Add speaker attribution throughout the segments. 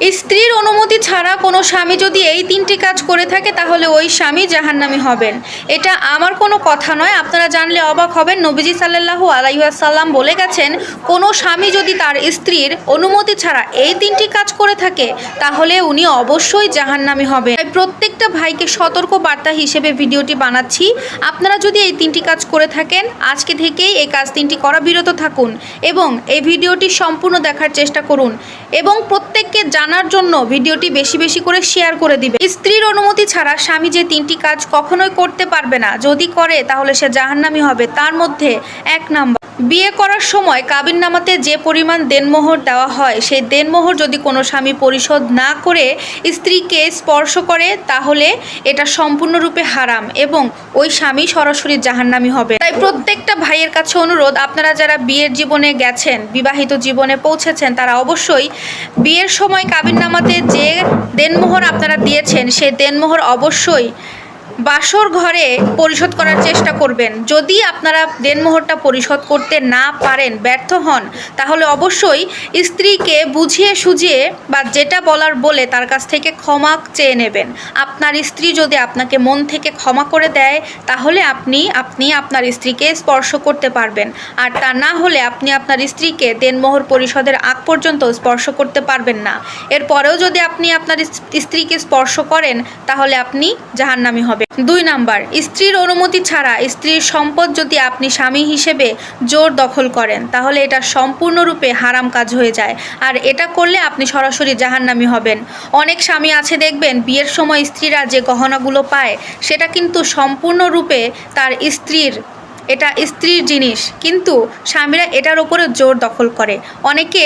Speaker 1: স্ত্রীর অনুমতি ছাড়া কোনো স্বামী যদি এই তিনটি কাজ করে থাকে, তাহলে ওই স্বামী জাহান্নামী হবেন। এটা আমার কোনো কথা নয়। আপনারা জানলে অবাক হবেন। নবীজি সাল্লাল্লাহু আলাইসাল্লাম বলে গেছেন, কোনো স্বামী যদি তার স্ত্রীর অনুমতি ছাড়া এই তিনটি কাজ করে থাকে, তাহলে উনি অবশ্যই জাহান্নামী হবেন। তাই প্রত্যেকটা ভাইকে সতর্ক বার্তা হিসেবে ভিডিওটি বানাচ্ছি। আপনারা যদি এই তিনটি কাজ করে থাকেন, আজকে থেকেই এই কাজ তিনটি করা বিরত থাকুন এবং এই ভিডিওটি সম্পূর্ণ দেখার চেষ্টা করুন এবং প্রত্যেককে জানার জন্য ভিডিওটি বেশি বেশি করে শেয়ার করে দিবে। স্ত্রীর অনুমতি ছাড়া স্বামী যে তিনটি কাজ কখনোই করতে পারবে না। যদি করে, তাহলে সে জাহান্নামি হবে। তার মধ্যে এক নাম্বার। বিয়ে করার সময় কাবিন নামাতে যে পরিমাণ দেনমোহর দেওয়া হয়, সেই দেনমোহর যদি কোনো স্বামী পরিশোধ না করে স্ত্রীকে স্পর্শ করে, তাহলে এটা সম্পূর্ণরূপে হারাম এবং ওই স্বামী সরাসরি জাহান্নামি হবে। তাই প্রত্যেকটা ভাইয়ের কাছে অনুরোধ, আপনারা যারা বিয়ের জীবনে গেছেন, বিবাহিত জীবনে পৌঁছেছেন, তারা অবশ্যই বিয়ের সময় কাবিন নামাতে যে দেনমোহর আপনারা দিয়েছেন, সেই দেনমোহর অবশ্যই বাসর ঘরে পরিশোধ করার চেষ্টা করবেন। যদি আপনারা দেনমোহরটা পরিশোধ করতে না পারেন, ব্যর্থ হন, তাহলে অবশ্যই স্ত্রীকে বুঝিয়ে সুঝিয়ে বা যেটা বলার বলে তার কাছ থেকে ক্ষমা চেয়ে নেবেন। আপনার স্ত্রী যদি আপনাকে মন থেকে ক্ষমা করে দেয়, তাহলে আপনি আপনি আপনার স্ত্রীকে স্পর্শ করতে পারবেন। আর তা না হলে আপনি আপনার স্ত্রীকে দেনমোহর পরিশোধের আগ পর্যন্ত স্পর্শ করতে পারবেন না। এরপরেও যদি আপনি আপনার স্ত্রীকে স্পর্শ করেন, তাহলে আপনি জাহান্নামি হবেন। দুই নাম্বার, স্ত্রীর অনুমতি ছাড়া স্ত্রীর সম্পদ যদি আপনি স্বামী হিসেবে জোর দখল করেন, তাহলে এটা সম্পূর্ণরূপে হারাম কাজ হয়ে যায়। আর এটা করলে আপনি সরাসরি জাহান্নামি হবেন। অনেক স্বামী আছে দেখবেন, বিয়ের সময় স্ত্রীরা যে গহনাগুলো পায়, সেটা কিন্তু সম্পূর্ণরূপে তার স্ত্রীর, এটা স্ত্রীর জিনিস। কিন্তু স্বামীরা এটার ওপরে জোর দখল করে। অনেকে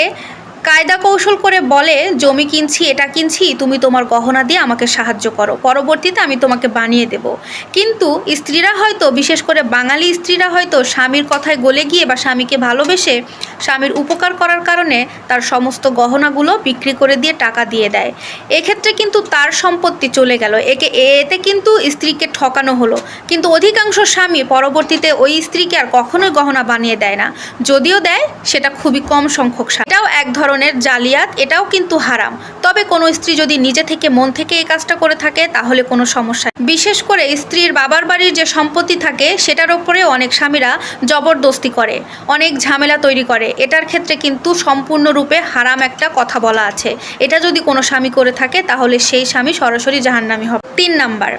Speaker 1: কায়দা কৌশল করে বলে, জমি কিনছি, এটা কিনছি, তুমি তোমার গহনা দিয়ে আমাকে সাহায্য করো। পরবর্তীতে আমি তোমাকে বানিয়ে দেব। কিন্তু স্ত্রীরা হয়তো, বিশেষ করে বাঙালি স্ত্রীরা হয়তো স্বামীর কথায় গলে গিয়ে বা স্বামীকে ভালোবেসে স্বামীর উপকার করার কারণে তার সমস্ত গহনাগুলো বিক্রি করে দিয়ে টাকা দিয়ে দেয়। এক্ষেত্রে কিন্তু তার সম্পত্তি চলে গেল। একে, এতে কিন্তু স্ত্রীকে ঠকানো হলো। কিন্তু অধিকাংশ স্বামী পরবর্তীতে ওই স্ত্রীকে আর কখনোই গহনা বানিয়ে দেয় না। যদিও দেয়, সেটা খুবই কম সংখ্যক স্বামী। এটাও এক ধরনের জালিয়াত, এটাও কিন্তু হারাম তবে কোনো স্ত্রী যদি নিজে থেকে মন থেকে এই কাজটা করে থাকে, তাহলে কোনো সমস্যা। বিশেষ করে স্ত্রীর বাবার বাড়ির যে সম্পত্তি থাকে, সেটার ওপরে অনেক স্বামীরা জবরদস্তি করে, অনেক ঝামেলা তৈরি করে। এটার ক্ষেত্রে কিন্তু সম্পূর্ণরূপে হারাম একটা কথা বলা আছে। এটা যদি কোনো স্বামী করে থাকে, তাহলে সেই স্বামী সরাসরি জাহান্নামী হবে। তিন নাম্বার,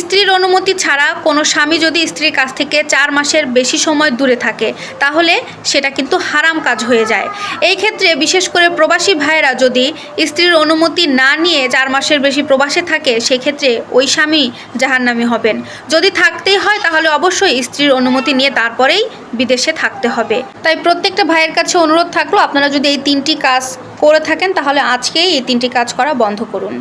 Speaker 1: স্ত্রীর অনুমতি ছাড়া কোনো স্বামী যদি স্ত্রীর কাছ থেকে চার মাসের বেশি সময় দূরে থাকে, তাহলে সেটা কিন্তু হারাম কাজ হয়ে যায়। এই ক্ষেত্রে বিশেষ করে প্রবাসী ভাইয়েরা যদি স্ত্রীর অনুমতি না নিয়ে চার মাসের বেশি প্রবাসে থাকে, সেক্ষেত্রে ওই স্বামী জাহান্নামী হবেন। যদি থাকতেই হয়, তাহলে অবশ্যই স্ত্রীর অনুমতি নিয়ে তারপরেই বিদেশে থাকতে হবে। তাই প্রত্যেকটা ভাইয়ের কাছে অনুরোধ থাকল, আপনারা যদি এই তিনটি কাজ করে থাকেন, তাহলে আজকেই এই তিনটি কাজ করা বন্ধ করুন।